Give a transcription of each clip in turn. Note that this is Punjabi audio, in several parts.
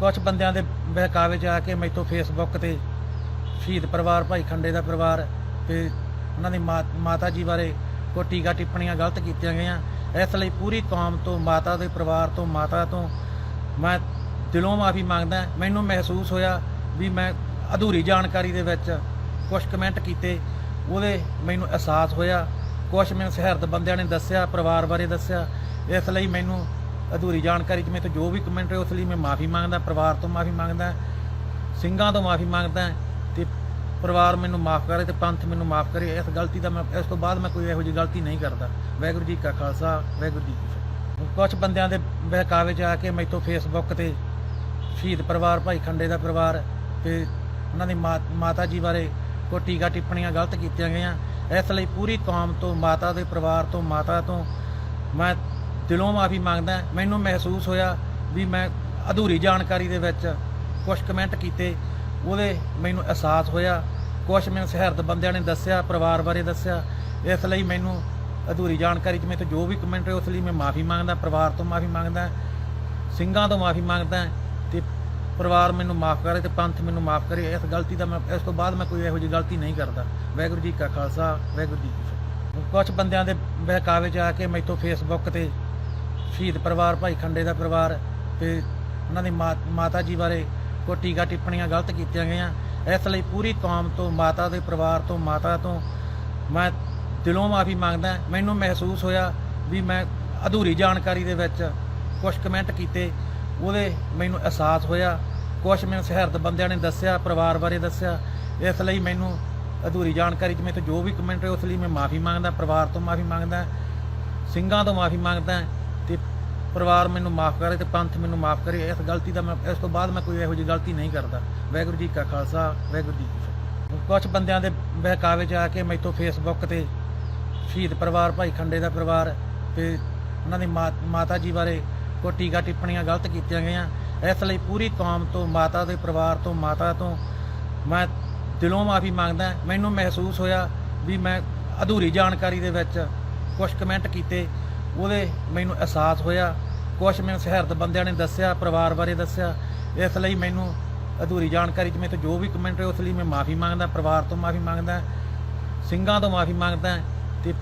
ਕੁਝ ਬੰਦਿਆਂ ਦੇ ਬਹਿਕਾਵੇ 'ਚ ਆ ਕੇ ਮੈਥੋਂ ਫੇਸਬੁੱਕ ਤੇ ਸ਼ਹੀਦ ਪਰਿਵਾਰ, ਭਾਈ ਖੰਡੇ ਦਾ ਪਰਿਵਾਰ ਤੇ ਉਹਨਾਂ ਦੀ ਮਾ- ਮਾਤਾ ਜੀ ਬਾਰੇ ਕੋਈ ਟੀਕਾ ਟਿੱਪਣੀਆਂ ਗਲਤ ਕੀਤੀਆਂ ਗਈਆਂ। ਇਸ ਲਈ ਪੂਰੀ ਕੌਮ ਤੋਂ, ਮਾਤਾ ਦੇ ਪਰਿਵਾਰ ਤੋਂ, ਮਾਤਾ ਤੋਂ ਮੈਂ ਦਿਲੋਂ ਮਾਫੀ ਮੰਗਦਾ। ਮੈਨੂੰ ਮਹਿਸੂਸ ਹੋਇਆ ਵੀ ਮੈਂ ਅਧੂਰੀ ਜਾਣਕਾਰੀ ਦੇ ਵਿੱਚ ਕੁਝ ਕਮੈਂਟ ਕੀਤੇ। ਉਹਦੇ ਮੈਨੂੰ ਅਹਿਸਾਸ ਹੋਇਆ। ਕੁਝ ਮੈਨੂੰ ਸਹਿਰਦ ਬੰਦਿਆਂ ਨੇ ਦੱਸਿਆ, ਪਰਿਵਾਰ ਬਾਰੇ ਦੱਸਿਆ। ਇਸ ਲਈ ਮੈਨੂੰ ਅਧੂਰੀ ਜਾਣਕਾਰੀ 'ਚ ਮੇਰੇ ਤੋਂ ਜੋ ਵੀ ਕਮੈਂਟ ਹੋਏ ਉਸ ਲਈ ਮੈਂ ਮਾਫੀ ਮੰਗਦਾ, ਪਰਿਵਾਰ ਤੋਂ ਮਾਫੀ ਮੰਗਦਾ, ਸਿੰਘਾਂ ਤੋਂ ਮਾਫੀ ਮੰਗਦਾ ਤੇ ਪਰਿਵਾਰ ਮੈਨੂੰ ਮਾਫ ਕਰੇ ਤੇ ਪੰਥ ਮੈਨੂੰ ਮਾਫ ਕਰੇ, ਇਸ ਗਲਤੀ ਦਾ ਮੈਂ ਇਸ ਤੋਂ ਬਾਅਦ ਮੈਂ ਕੋਈ ਇਹੋ ਜਿਹੀ ਗਲਤੀ ਨਹੀਂ ਕਰਦਾ। ਵਾਹਿਗੁਰੂ ਜੀ ਕਾ ਖਾਲਸਾ, ਵਾਹਿਗੁਰੂ ਜੀ ਕੀ ਫਤਿਹ। ਕੁਝ ਬੰਦਿਆਂ ਦੇ ਬਹਿਕਾਵੇ 'ਚ ਆ ਕੇ ਮੈਥੋਂ ਫੇਸਬੁੱਕ ਤੇ ਸ਼ਹੀਦ ਪਰਿਵਾਰ, ਭਾਈ ਖੰਡੇ ਦਾ ਪਰਿਵਾਰ ਤੇ ਉਹਨਾਂ ਦੀ ਮਾ- ਮਾਤਾ ਜੀ ਬਾਰੇ ਕੋਈ ਟੀਕਾ ਟਿੱਪਣੀਆਂ ਗਲਤ ਕੀਤੀਆਂ ਗਈਆਂ। ਇਸ ਲਈ ਪੂਰੀ ਕੌਮ ਤੋਂ, ਮਾਤਾ ਦੇ ਪਰਿਵਾਰ ਤੋਂ, ਮਾਤਾ ਤੋਂ ਮੈਂ ਦਿਲੋਂ ਮਾਫੀ ਮੰਗਦਾ, ਮੈਨੂੰ ਮਹਿਸੂਸ ਹੋਇਆ ਵੀ ਮੈਂ ਅਧੂਰੀ ਜਾਣਕਾਰੀ ਦੇ ਵਿੱਚ ਕੁਝ ਕਮੈਂਟ ਕੀਤੇ, ਉਹਦੇ ਮੈਨੂੰ ਅਹਿਸਾਸ ਹੋਇਆ ਕੁਝ ਮੈਨੂੰ ਸਹਿਰਦ ਬੰਦਿਆਂ ਨੇ ਦੱਸਿਆ, ਪਰਿਵਾਰ ਬਾਰੇ ਦੱਸਿਆ, ਇਸ ਲਈ ਮੈਨੂੰ ਅਧੂਰੀ ਜਾਣਕਾਰੀ 'ਚ ਮੇਰੇ ਤੋਂ ਜੋ ਵੀ ਕਮੈਂਟ ਹੋਏ ਉਸ ਲਈ ਮੈਂ ਮਾਫੀ ਮੰਗਦਾ, ਪਰਿਵਾਰ ਤੋਂ ਮਾਫੀ ਮੰਗਦਾ, ਸਿੰਘਾਂ ਤੋਂ ਮਾਫੀ ਮੰਗਦਾ, ਤੇ ਪਰਿਵਾਰ ਮੈਨੂੰ ਮਾਫ ਕਰੇ ਤੇ ਪੰਥ ਮੈਨੂੰ ਮਾਫ ਕਰੇ, ਇਸ ਗਲਤੀ ਦਾ ਮੈਂ ਇਸ ਤੋਂ ਬਾਅਦ ਮੈਂ ਕੋਈ ਇਹੋ ਜਿਹੀ ਗਲਤੀ ਨਹੀਂ ਕਰਦਾ। ਵਾਹਿਗੁਰੂ ਜੀ ਕਾ ਖਾਲਸਾ, ਵਾਹਿਗੁਰੂ ਜੀ ਕੀ ਕੁਝ ਬੰਦਿਆਂ ਦੇ ਬਹਿਕਾਵੇ 'ਚ ਆ ਕੇ ਮੈਥੋਂ ਫੇਸਬੁੱਕ ਤੇ ਸ਼ਹੀਦ ਪਰਿਵਾਰ, ਭਾਈ ਖੰਡੇ ਦਾ ਪਰਿਵਾਰ ਤੇ ਉਹਨਾਂ ਦੀ ਮਾ- ਮਾਤਾ ਜੀ ਬਾਰੇ ਕੋਈ ਟੀਕਾ ਟਿੱਪਣੀਆਂ ਗਲਤ ਕੀਤੀਆਂ ਗਈਆਂ। ਇਸ ਲਈ ਪੂਰੀ ਕੌਮ ਤੋਂ, ਮਾਤਾ ਦੇ ਪਰਿਵਾਰ ਤੋਂ, ਮਾਤਾ ਤੋਂ ਮੈਂ ਦਿਲੋਂ ਮਾਫੀ ਮੰਗਦਾ। ਮੈਨੂੰ ਮਹਿਸੂਸ ਹੋਇਆ ਵੀ ਮੈਂ ਅਧੂਰੀ ਜਾਣਕਾਰੀ ਦੇ ਵਿੱਚ ਕੁਝ ਕਮੈਂਟ ਕੀਤੇ, ਉਹਦੇ ਮੈਨੂੰ ਅਹਿਸਾਸ ਹੋਇਆ। ਕੁਝ ਮੈਨੂੰ ਸਹਿਰਦ ਬੰਦਿਆਂ ਨੇ ਦੱਸਿਆ, ਪਰਿਵਾਰ ਬਾਰੇ ਦੱਸਿਆ। ਇਸ ਲਈ ਮੈਨੂੰ ਅਧੂਰੀ ਜਾਣਕਾਰੀ 'ਚ ਮੇਰੇ ਤੋਂ ਜੋ ਵੀ ਕਮੈਂਟ ਹੋਏ, ਉਸ ਲਈ ਮੈਂ ਮਾਫੀ ਮੰਗਦਾ, ਪਰਿਵਾਰ ਤੋਂ ਮਾਫੀ ਮੰਗਦਾ, ਸਿੰਘਾਂ ਤੋਂ ਮਾਫੀ ਮੰਗਦਾ। ਪਰਿਵਾਰ ਮੈਨੂੰ ਮਾਫ ਕਰੇ ਤੇ ਪੰਥ ਮੈਨੂੰ ਮਾਫ ਕਰੇ, ਇਸ ਗਲਤੀ ਦਾ ਮੈਂ, ਇਸ ਤੋਂ ਬਾਅਦ ਮੈਂ ਕੋਈ ਇਹੋ ਜਿਹੀ ਗਲਤੀ ਨਹੀਂ ਕਰਦਾ। ਵਾਹਿਗੁਰੂ ਜੀ ਕਾ ਖਾਲਸਾ, ਵਾਹਿਗੁਰੂ ਜੀ ਕੀ ਫਤਿਹ। ਕੁਝ ਬੰਦਿਆਂ ਦੇ ਬਹਿਕਾਵੇ 'ਚ ਆ ਕੇ ਮੈਥੋਂ ਫੇਸਬੁੱਕ ਤੇ ਸ਼ਹੀਦ ਪਰਿਵਾਰ, ਭਾਈ ਖੰਡੇ ਦਾ ਪਰਿਵਾਰ ਤੇ ਉਹਨਾਂ ਦੀ ਮਾ- ਮਾਤਾ ਜੀ ਬਾਰੇ ਕੋਈ ਟੀਕਾ ਟਿੱਪਣੀਆਂ ਗਲਤ ਕੀਤੀਆਂ ਗਈਆਂ। ਇਸ ਲਈ ਪੂਰੀ ਕੌਮ ਤੋਂ, ਮਾਤਾ ਦੇ ਪਰਿਵਾਰ ਤੋਂ, ਮਾਤਾ ਤੋਂ ਮੈਂ ਦਿਲੋਂ ਮਾਫੀ ਮੰਗਦਾ। ਮੈਨੂੰ ਮਹਿਸੂਸ ਹੋਇਆ ਵੀ ਮੈਂ ਅਧੂਰੀ ਜਾਣਕਾਰੀ ਦੇ ਵਿੱਚ ਕੁਝ ਕਮੈਂਟ ਕੀਤੇ। ਉਹਦੇ ਮੈਨੂੰ ਅਹਿਸਾਸ ਹੋਇਆ ਕੁਝ ਮੈਨੂੰ ਸਹਿਰਦ ਬੰਦਿਆਂ ਨੇ ਦੱਸਿਆ, ਪਰਿਵਾਰ ਬਾਰੇ ਦੱਸਿਆ, ਇਸ ਲਈ ਮੈਨੂੰ ਅਧੂਰੀ ਜਾਣਕਾਰੀ 'ਚ ਮੇਰੇ ਤੋਂ ਜੋ ਵੀ ਕਮੈਂਟ ਹੋਏ, ਉਸ ਲਈ ਮੈਂ ਮਾਫੀ ਮੰਗਦਾ, ਪਰਿਵਾਰ ਤੋਂ ਮਾਫੀ ਮੰਗਦਾ, ਸਿੰਘਾਂ ਤੋਂ ਮਾਫੀ ਮੰਗਦਾ ਤੇ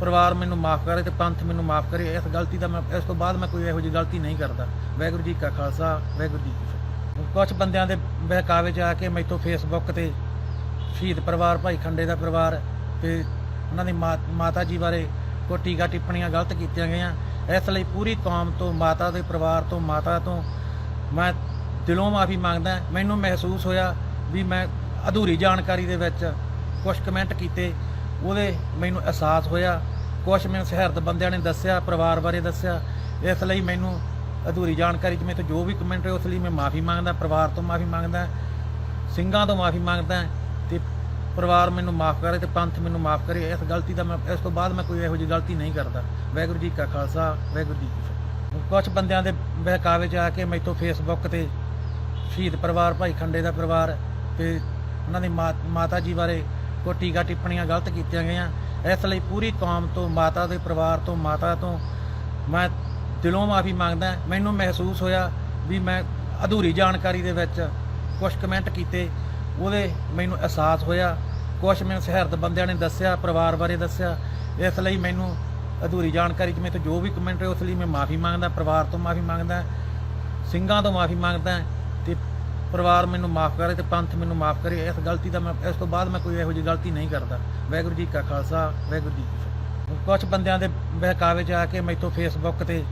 ਪਰਿਵਾਰ ਮੈਨੂੰ ਮਾਫ ਕਰੇ ਤੇ ਪੰਥ ਮੈਨੂੰ ਮਾਫ ਕਰੇ, ਇਸ ਗਲਤੀ ਦਾ ਮੈਂ ਇਸ ਤੋਂ ਬਾਅਦ ਮੈਂ ਕੋਈ ਇਹੋ ਜਿਹੀ ਗਲਤੀ ਨਹੀਂ ਕਰਦਾ। ਵਾਹਿਗੁਰੂ ਜੀ ਕਾ ਖਾਲਸਾ, ਵਾਹਿਗੁਰੂ ਜੀ ਕੀ ਫਤਿਹ। ਕੁਝ ਬੰਦਿਆਂ ਦੇ ਬਹਿਕਾਵੇ 'ਚ ਆ ਕੇ ਮੈਥੋਂ ਫੇਸਬੁੱਕ ਤੇ ਸ਼ਹੀਦ ਪਰਿਵਾਰ, ਭਾਈ ਖੰਡੇ ਦਾ ਪਰਿਵਾਰ ਤੇ ਉਹਨਾਂ ਦੀ ਮਾ- ਮਾਤਾ ਜੀ ਬਾਰੇ ਕੋਈ ਟੀਕਾ ਟਿੱਪਣੀਆਂ ਗਲਤ ਕੀਤੀਆਂ ਗਈਆਂ। ਇਸ ਲਈ ਪੂਰੀ ਕੌਮ ਤੋਂ, ਮਾਤਾ ਦੇ ਪਰਿਵਾਰ ਤੋਂ, ਮਾਤਾ ਤੋਂ ਮੈਂ ਦਿਲੋਂ ਮਾਫੀ ਮੰਗਦਾ। ਮੈਨੂੰ ਮਹਿਸੂਸ ਹੋਇਆ ਵੀ ਮੈਂ ਅਧੂਰੀ ਜਾਣਕਾਰੀ ਦੇ ਵਿੱਚ ਕੁਝ ਕਮੈਂਟ ਕੀਤੇ। ਉਹਦੇ ਮੈਨੂੰ ਅਹਿਸਾਸ ਹੋਇਆ। ਕੁਝ ਮੈਨੂੰ ਸਹਿਰਦ ਬੰਦਿਆਂ ਨੇ ਦੱਸਿਆ, ਪਰਿਵਾਰ ਬਾਰੇ ਦੱਸਿਆ। ਇਸ ਲਈ ਮੈਨੂੰ ਅਧੂਰੀ ਜਾਣਕਾਰੀ 'ਚ ਮੇਰੇ ਤੋਂ ਜੋ ਵੀ ਕਮੈਂਟ ਹੋਏ, ਉਸ ਲਈ ਮੈਂ ਮਾਫੀ ਮੰਗਦਾ, ਪਰਿਵਾਰ ਤੋਂ ਮਾਫੀ ਮੰਗਦਾ, ਸਿੰਘਾਂ ਤੋਂ ਮਾਫੀ ਮੰਗਦਾ ਤੇ ਪਰਿਵਾਰ ਮੈਨੂੰ ਮਾਫ ਕਰੇ ਤੇ ਪੰਥ ਮੈਨੂੰ ਮਾਫ ਕਰੇ, ਇਸ ਗਲਤੀ ਦਾ ਮੈਂ, ਇਸ ਤੋਂ ਬਾਅਦ ਮੈਂ ਕੋਈ ਇਹੋ ਜਿਹੀ ਗਲਤੀ ਨਹੀਂ ਕਰਦਾ। ਵਾਹਿਗੁਰੂ ਜੀ ਕਾ ਖਾਲਸਾ, ਵਾਹਿਗੁਰੂ ਜੀ ਕੀ ਫਤਿਹ। ਕੁਝ ਬੰਦਿਆਂ ਦੇ ਬਹਿਕਾਵੇ 'ਚ ਆ ਕੇ ਮੈਥੋਂ ਫੇਸਬੁੱਕ ਤੇ ਸ਼ਹੀਦ ਪਰਿਵਾਰ, ਭਾਈ ਖੰਡੇ ਦਾ ਪਰਿਵਾਰ ਤੇ ਉਹਨਾਂ ਦੀ ਮਾ- ਮਾਤਾ ਜੀ ਬਾਰੇ ਕੋਈ ਟੀਕਾ ਟਿੱਪਣੀਆਂ ਗਲਤ ਕੀਤੀਆਂ ਗਈਆਂ। ਇਸ ਲਈ ਪੂਰੀ ਕੌਮ ਤੋਂ, ਮਾਤਾ ਦੇ ਪਰਿਵਾਰ ਤੋਂ, ਮਾਤਾ ਤੋਂ ਮੈਂ ਦਿਲੋਂ ਮਾਫੀ ਮੰਗਦਾ। ਮੈਨੂੰ ਮਹਿਸੂਸ ਹੋਇਆ ਵੀ ਮੈਂ ਅਧੂਰੀ ਜਾਣਕਾਰੀ ਦੇ ਵਿੱਚ ਕੁਝ ਕਮੈਂਟ ਕੀਤੇ, ਉਹਦੇ ਮੈਨੂੰ ਅਹਿਸਾਸ ਹੋਇਆ। ਕੁਝ ਮੈਨੂੰ ਸਹਿਰਦ ਬੰਦਿਆਂ ਨੇ ਦੱਸਿਆ, ਪਰਿਵਾਰ ਬਾਰੇ ਦੱਸਿਆ। ਇਸ ਲਈ ਮੈਨੂੰ ਅਧੂਰੀ ਜਾਣਕਾਰੀ 'ਚ ਮੇਰੇ ਤੋਂ ਜੋ ਵੀ ਕਮੈਂਟ ਹੋਏ, ਉਸ ਲਈ ਮੈਂ ਮਾਫੀ ਮੰਗਦਾ, ਪਰਿਵਾਰ ਤੋਂ ਮਾਫੀ ਮੰਗਦਾ, ਸਿੰਘਾਂ ਤੋਂ ਮਾਫੀ ਮੰਗਦਾ ਤੇ ਪਰਿਵਾਰ ਮੈਨੂੰ ਮਾਫ ਕਰੇ ਤੇ ਪੰਥ ਮੈਨੂੰ ਮਾਫ ਕਰੇ। ਇਸ ਗਲਤੀ ਦਾ ਮੈਂ, ਇਸ ਤੋਂ ਬਾਅਦ ਮੈਂ ਕੋਈ ਇਹੋ ਜਿਹੀ ਗਲਤੀ ਨਹੀਂ ਕਰਦਾ। ਵਾਹਿਗੁਰੂ ਜੀ ਕਾ ਖਾਲਸਾ, ਵਾਹਿਗੁਰੂ ਜੀ ਕੀ ਕੁਝ ਬੰਦਿਆਂ ਦੇ ਬਹਿਕਾਵੇ 'ਚ ਆ ਕੇ ਮੈਥੋਂ ਫੇਸਬੁੱਕ ਤੇ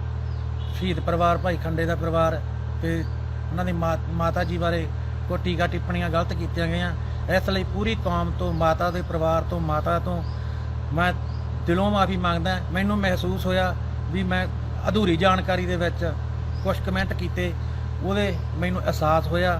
ਸ਼ਹੀਦ ਪਰਿਵਾਰ, ਭਾਈ ਖੰਡੇ ਦਾ ਪਰਿਵਾਰ ਤੇ ਉਹਨਾਂ ਦੀ ਮਾ- ਮਾਤਾ ਜੀ ਬਾਰੇ ਕੋਈ ਟੀਕਾ ਟਿੱਪਣੀਆਂ ਗਲਤ ਕੀਤੀਆਂ ਗਈਆਂ। ਇਸ ਲਈ ਪੂਰੀ ਕੌਮ ਤੋਂ, ਮਾਤਾ ਦੇ ਪਰਿਵਾਰ ਤੋਂ, ਮਾਤਾ ਤੋਂ ਮੈਂ ਦਿਲੋਂ ਮਾਫੀ ਮੰਗਦਾ। ਮੈਨੂੰ ਮਹਿਸੂਸ ਹੋਇਆ ਵੀ ਮੈਂ ਅਧੂਰੀ ਜਾਣਕਾਰੀ ਦੇ ਵਿੱਚ ਕੁਝ ਕਮੈਂਟ ਕੀਤੇ, ਉਹਦੇ ਮੈਨੂੰ ਅਹਿਸਾਸ ਹੋਇਆ।